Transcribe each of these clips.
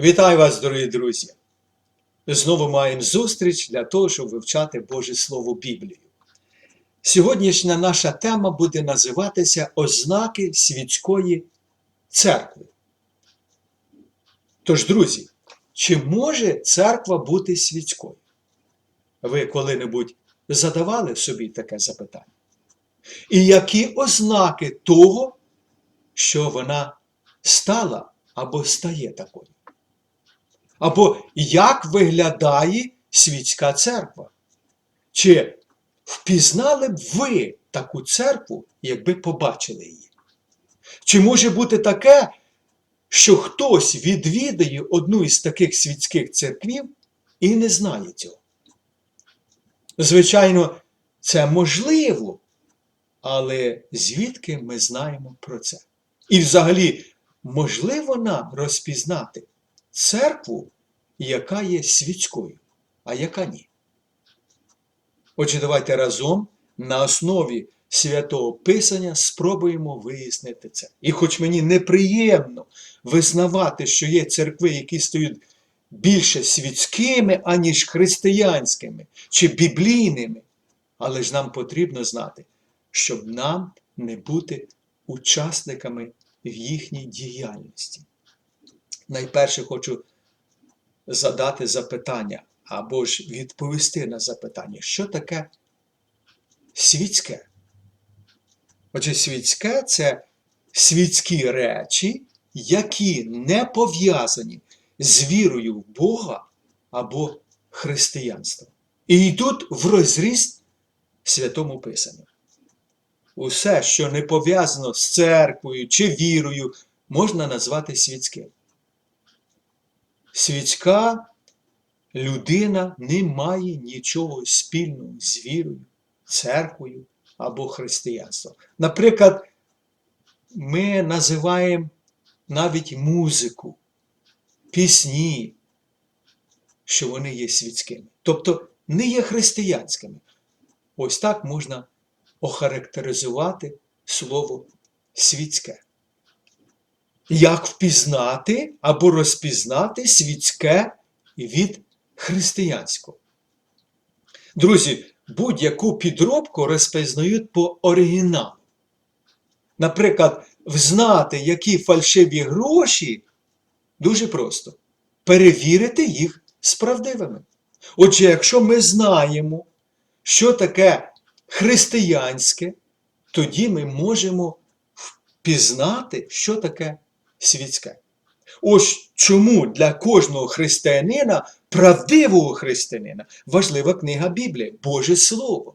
Вітаю вас, дорогі друзі! Знову маємо зустріч для того, щоб вивчати Боже Слово Біблію. Сьогоднішня наша тема буде називатися Ознаки світської церкви. Тож, друзі, чи може церква бути світською? Ви коли-небудь задавали собі таке запитання? І які ознаки того, що вона стала або стає такою? Або як виглядає світська церква? Чи впізнали б ви таку церкву, якби побачили її? Чи може бути таке, що хтось відвідає одну із таких світських церквів і не знає цього? Звичайно, це можливо, але звідки ми знаємо про це? І взагалі, можливо нам розпізнати церкву, яка є світською, а яка ні. Отже, давайте разом на основі святого Писання спробуємо вияснити це. І хоч мені неприємно визнавати, що є церкви, які стають більше світськими, аніж християнськими чи біблійними, але ж нам потрібно знати, щоб нам не бути учасниками в їхній діяльності найперше хочу задати запитання або ж відповісти на запитання, що таке світське? Отже, світське це світські речі, які не пов'язані з вірою в Бога або християнством. І йдуть в розріз святому Писанню. Усе, що не пов'язано з церквою чи вірою, можна назвати світським світська людина не має нічого спільного з вірою, церквою або християнством. Наприклад, ми називаємо навіть музику, пісні, що вони є світськими. Тобто не є християнськими. Ось так можна охарактеризувати слово світське як впізнати або розпізнати світське від християнського. Друзі, будь-яку підробку розпізнають по оригіналу. Наприклад, взнати, які фальшиві гроші, дуже просто перевірити їх з правдивими. Отже, якщо ми знаємо, що таке християнське, тоді ми можемо впізнати, що таке світське. Ось чому для кожного християнина, правдивого християнина, важлива книга Біблії, Боже Слово.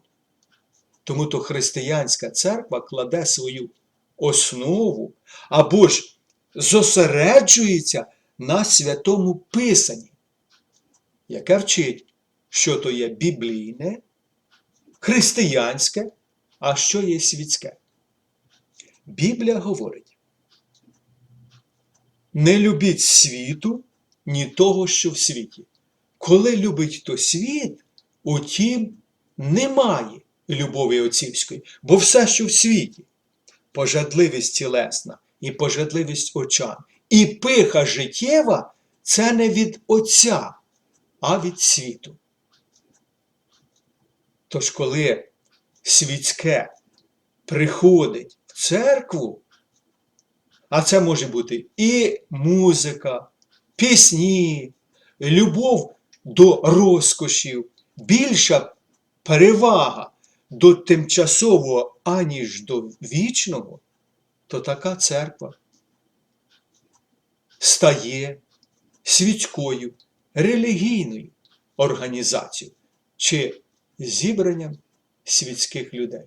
Тому то християнська церква кладе свою основу або ж зосереджується на святому Писанні, яке вчить, що то є біблійне, християнське, а що є світське. Біблія говорить, не любіть світу, ні того, що в світі. Коли любить хто світ, утім немає любові отцівської, бо все, що в світі, пожадливість тілесна і пожадливість очам, і пиха життєва це не від Отця, а від світу. Тож, коли світське приходить в церкву, а це може бути і музика, пісні, любов до розкошів, більша перевага до тимчасового, аніж до вічного, то така церква стає світською релігійною організацією чи зібранням світських людей.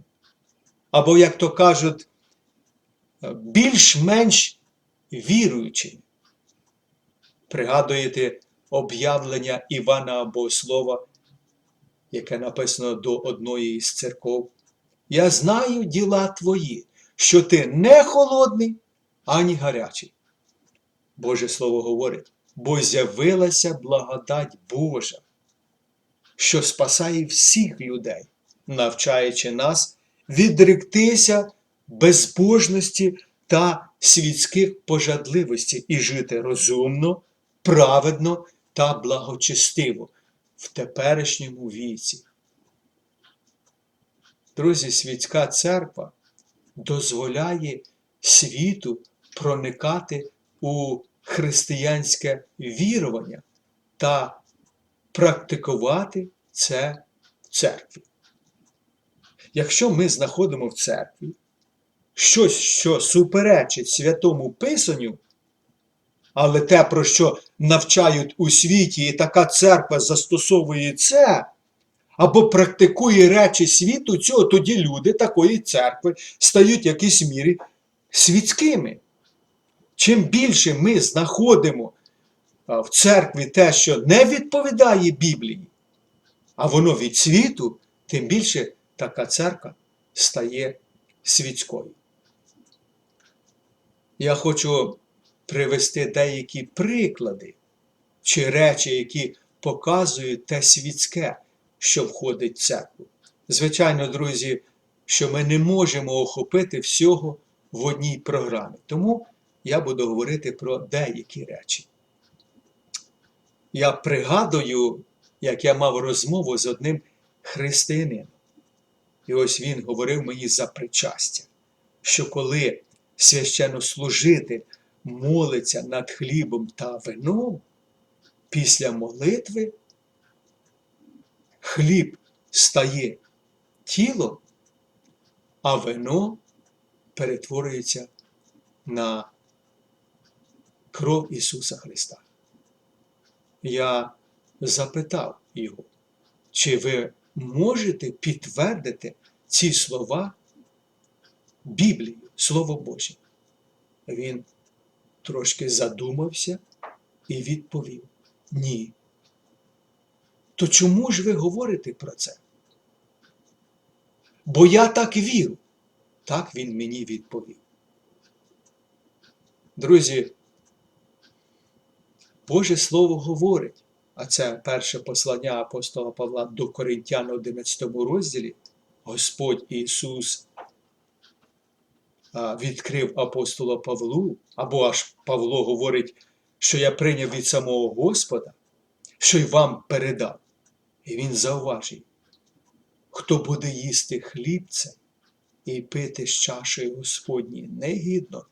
Або, як то кажуть, більш-менш віруючими. Пригадуєте об'явлення Івана Богослова, яке написано до одної із церков. Я знаю діла твої, що ти не холодний, ані гарячий. Боже Слово говорить, бо з'явилася благодать Божа, що спасає всіх людей, навчаючи нас відректися безбожності та світських пожадливостей і жити розумно, праведно та благочестиво в теперішньому віці. Друзі, світська церква дозволяє світу проникати у християнське вірування та практикувати це в церкві. Якщо ми знаходимо в церкві щось, що суперечить святому Писанню, але те, про що навчають у світі, і така церква застосовує це, або практикує речі світу цього, тоді люди такої церкви стають в якійсь мірі світськими. Чим більше ми знаходимо в церкві те, що не відповідає Біблії, а воно від світу, тим більше така церква стає світською. Я хочу привести деякі приклади чи речі, які показують те світське, що входить в церкву. Звичайно, друзі, що ми не можемо охопити всього в одній програмі. Тому я буду говорити про деякі речі. Я пригадую, як я мав розмову з одним християнином. І ось він говорив мені за причастя, що коли священнослужитель молиться над хлібом та вином, після молитви хліб стає тілом, а вино перетворюється на кров Ісуса Христа. Я запитав його, чи ви можете підтвердити ці слова Біблії, Слово Боже? Він трошки задумався і відповів: Ні. То чому ж ви говорите про це? Бо я так вірю. Так він мені відповів. Друзі, Боже Слово говорить, а це перше послання апостола Павла до Коринтян 11 розділі, Господь Ісус відкрив апостола Павлу, або аж Павло говорить, що я прийняв від самого Господа, що й вам передав. І він зауважив, хто буде їсти хлібце і пити з чашею Господній негідно,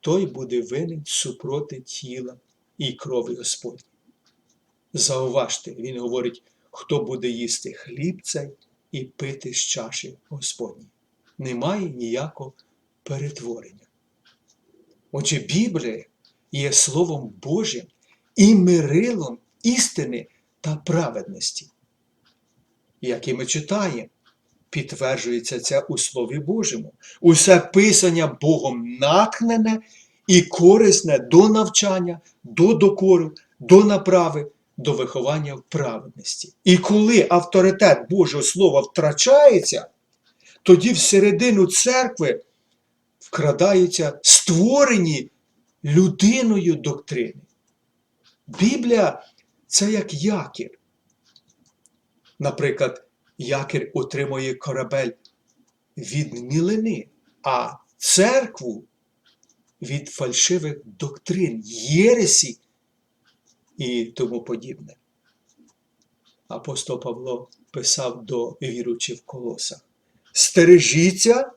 той буде винен супроти тіла і крові Господні. Зауважте, він говорить, хто буде їсти хлібце і пити з чаші Господній. Немає ніякого перетворення. Отже, Біблія є Словом Божим і мирилом істини та праведності. Як і ми читаємо, підтверджується це у Слові Божому. Усе писання Богом натхнене і корисне до навчання, до докору, до направи, до виховання в праведності. І коли авторитет Божого Слова втрачається, тоді всередину церкви вкрадаються створені людиною доктрини. Біблія це як якір. Наприклад, якір отримує корабель від мілини, а церкву від фальшивих доктрин, єресі і тому подібне. Апостол Павло писав до віручих в колосах. Стережіться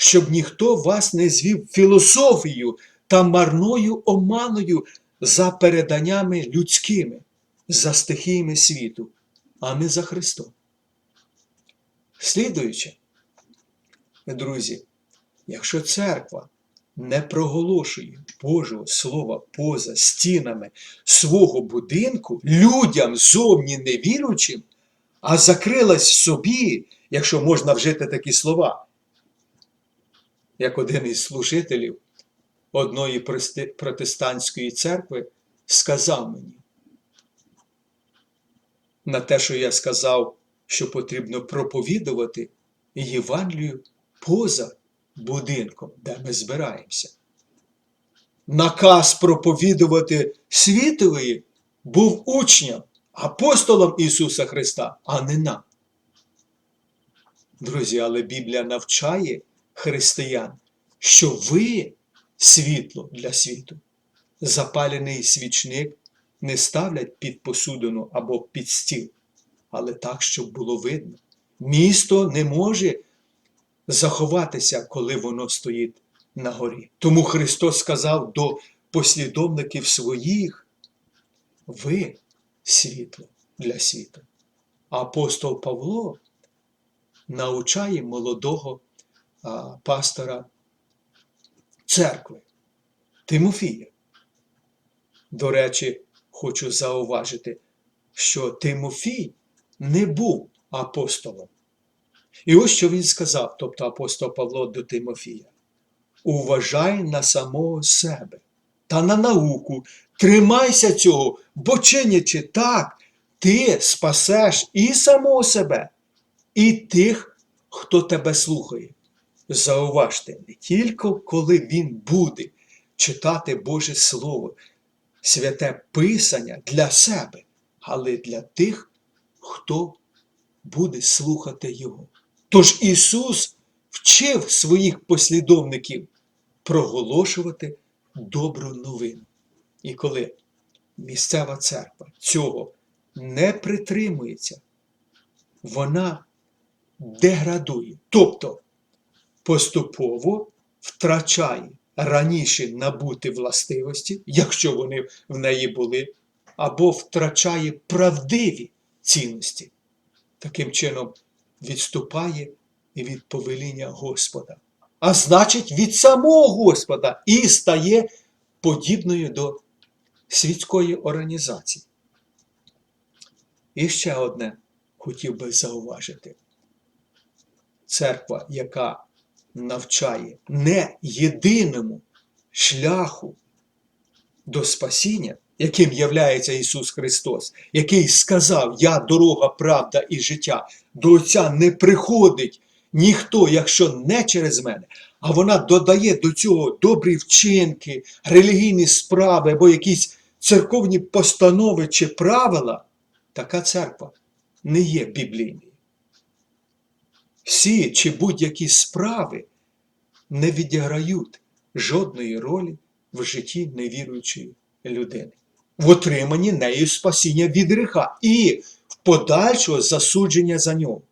щоб ніхто вас не звів філософією та марною оманою за переданнями людськими, за стихіями світу, а не за Христом. Слідуючи, друзі, якщо церква не проголошує Божого Слова поза стінами свого будинку людям зовні невіручим, а закрилась собі, якщо можна вжити такі слова, як один із служителів одної протестантської церкви сказав мені на те, що я сказав, що потрібно проповідувати Євангелію поза будинком, де ми збираємося. Наказ проповідувати світові був учням, апостолом Ісуса Христа, а не нам. Друзі, але Біблія навчає християн, що ви світло для світу, запалений свічник не ставлять під посудину або під стіл, але так, щоб було видно. Місто не може заховатися, коли воно стоїть на горі. Тому Христос сказав до послідовників своїх: ви світло для світу. Апостол Павло навчає молодого пастора церкви Тимофія. До речі, хочу зауважити, що Тимофій не був апостолом. І ось що він сказав, тобто апостол Павло до Тимофія: Уважай на самого себе та на науку, тримайся цього, бо чинячи так, ти спасеш і самого себе, і тих, хто тебе слухає. Зауважте, не тільки коли він буде читати Боже Слово, святе Писання для себе, але для тих, хто буде слухати Його. Тож Ісус вчив своїх послідовників проголошувати добру новину. І коли місцева церква цього не притримується, вона деградує, тобто поступово втрачає раніше набуті властивості, якщо вони в неї були, або втрачає правдиві цінності. Таким чином відступає від повеління Господа, а значить, від самого Господа і стає подібною до світської організації. І ще одне хотів би зауважити. Церква, яка навчає не єдиному шляху до спасіння, яким являється Ісус Христос, який сказав: Я дорога, правда і життя, до Отця не приходить ніхто, якщо не через мене, а вона додає до цього добрі вчинки, релігійні справи або якісь церковні постанови чи правила, така церква не є біблійною. Всі чи будь-які справи не відіграють жодної ролі в житті невіруючої людини, в отриманні нею спасіння від гріха і в подальшого засудження за нього.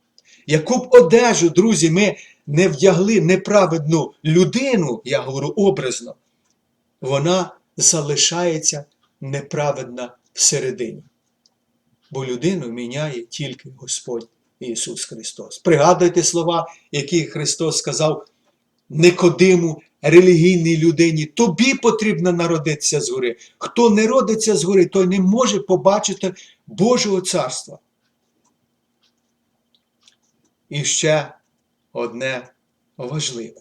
Яку б одежу, друзі, ми не вдягли неправедну людину, я говорю образно, вона залишається неправедна всередині. Бо людину міняє тільки Господь Ісус Христос. Пригадуйте слова, які Христос сказав Никодиму, релігійній людині, тобі потрібно народитися згори. Хто не родиться згори, той не може побачити Божого царства. І ще одне важливе,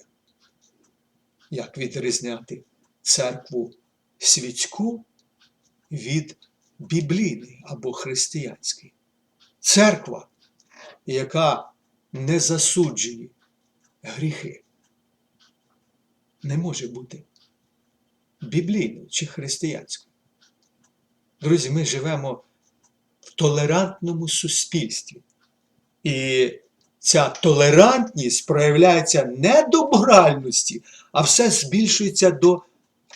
як відрізняти церкву світську від біблійної або християнської. Церква, яка не засуджує гріхи, не може бути біблійною чи християнською. Друзі, ми живемо в толерантному суспільстві. І ця толерантність проявляється не до моральності, а все збільшується до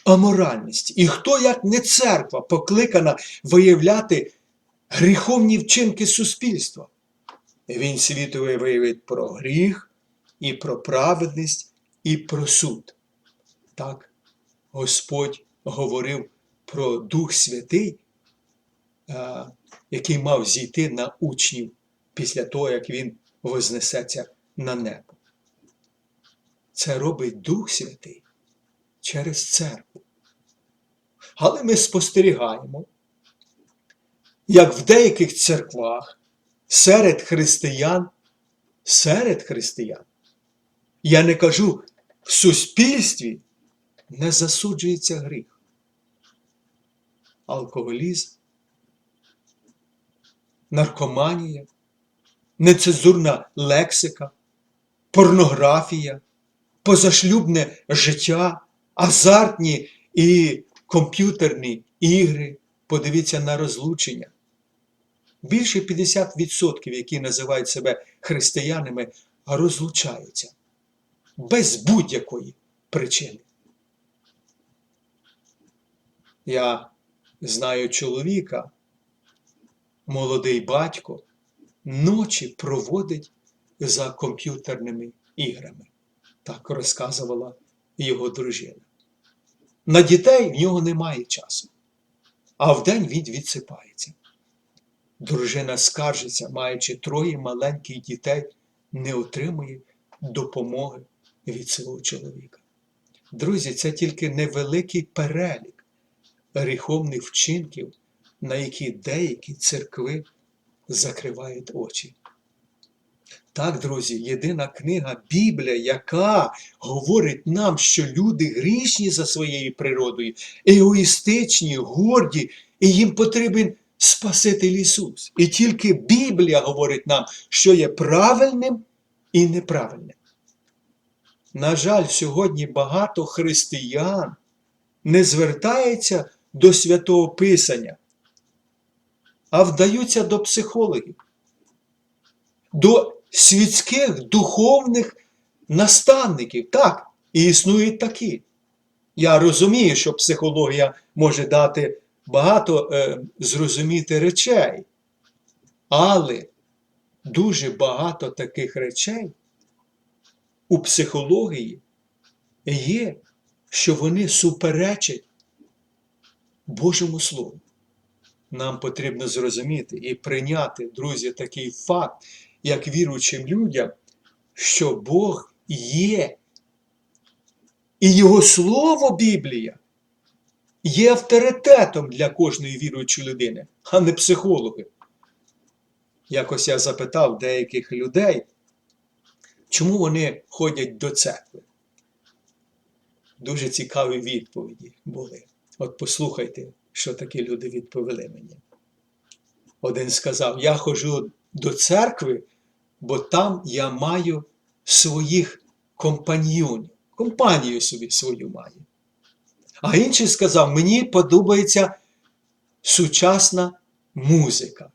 аморальності. І хто, як не церква, покликана виявляти гріховні вчинки суспільства? Він світовий виявить про гріх, і про праведність, і про суд. Так, Господь говорив про Дух Святий, який мав зійти на учнів після того, як він вознесеться на небо. Це робить Дух Святий через церкву. Але ми спостерігаємо, як в деяких церквах серед християн, серед християн, я не кажу в суспільстві не засуджується гріх. Алкоголізм, наркоманія, нецензурна лексика, порнографія, позашлюбне життя, азартні і комп'ютерні ігри. Подивіться на розлучення. Більше 50%, які називають себе християнами, розлучаються без будь-якої причини. Я знаю чоловіка, молодий батько, ночі проводить за комп'ютерними іграми. Так розказувала його дружина. На дітей в нього немає часу, а вдень він відсипається. Дружина скаржиться, маючи троє маленьких дітей, не отримує допомоги від свого чоловіка. Друзі, це тільки невеликий перелік гріховних вчинків, на які деякі церкви закривають очі. Так, друзі, єдина книга Біблія, яка говорить нам, що люди грішні за своєю природою, егоїстичні, горді, і їм потрібен Спаситель Ісус. І тільки Біблія говорить нам, що є правильним і неправильним. На жаль, сьогодні багато християн не звертається до святого Писання, а вдаються до психологів, до світських духовних наставників. Так, і існують такі. Я розумію, що психологія може дати багато е, зрозуміти речей, але дуже багато таких речей у психології є, що вони суперечать Божому Слову. Нам потрібно зрозуміти і прийняти, друзі, такий факт, як віруючим людям, що Бог є. І Його Слово Біблія є авторитетом для кожної віруючої людини, а не психологи. Якось я запитав деяких людей, чому вони ходять до церкви. Дуже цікаві відповіді були. От послухайте, що такі люди відповіли мені. Один сказав: Я ходжу до церкви, бо там я маю своїх компаньйонів. Компанію собі свою маю. А інший сказав: мені подобається сучасна музика.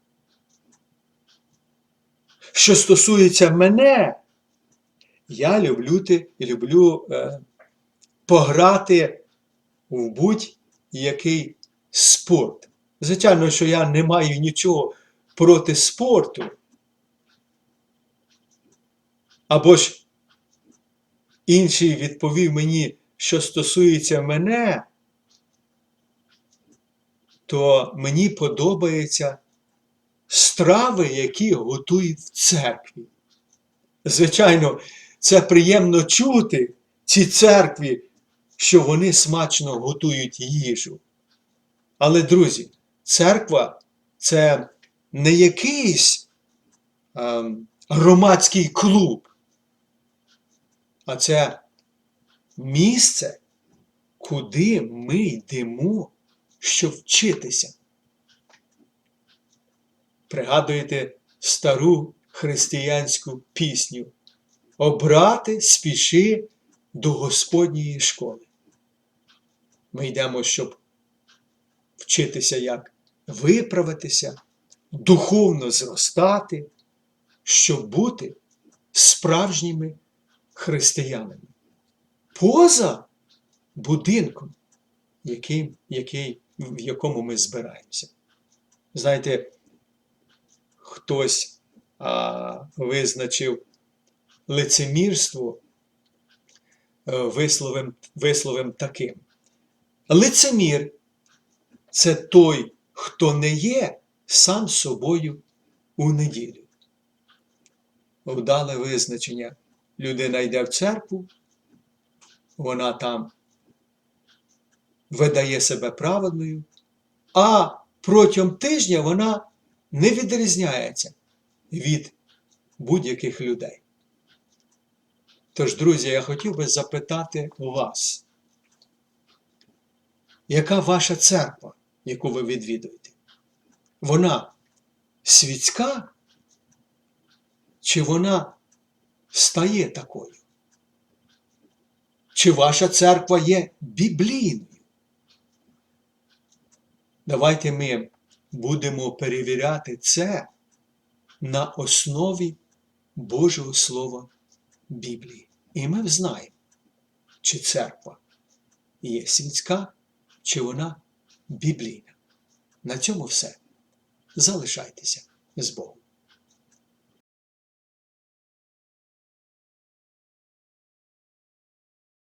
Що стосується мене, я люблю люблю е, пограти в будь-який спорт. Звичайно, що я не маю нічого проти спорту. Або ж інший відповів мені, що стосується мене, то мені подобаються страви, які готують в церкві. Звичайно, це приємно чути ці церкві, що вони смачно готують їжу. Але, друзі, церква це не якийсь ем, громадський клуб, а це місце, куди ми йдемо, щоб вчитися. Пригадуєте стару християнську пісню Обрати спіши до Господньої школи. Ми йдемо, щоб вчитися, як виправитися, духовно зростати, щоб бути справжніми християнами. Поза будинком, який, який, в якому ми збираємося. Знаєте, хтось а, визначив лицемірство е, висловим, висловим таким. Лицемір це той, хто не є сам собою у неділю. Вдале визначення. Людина йде в церкву, вона там видає себе праведною, а протягом тижня вона не відрізняється від будь-яких людей. Тож, друзі, я хотів би запитати у вас, яка ваша церква, яку ви відвідуєте? Вона світська? Чи вона стає такою? Чи ваша церква є біблійною? Давайте ми будемо перевіряти це на основі Божого Слова Біблії. І ми знаємо, чи церква є світська, чи вона біблійна. На цьому все. Залишайтеся з Богом.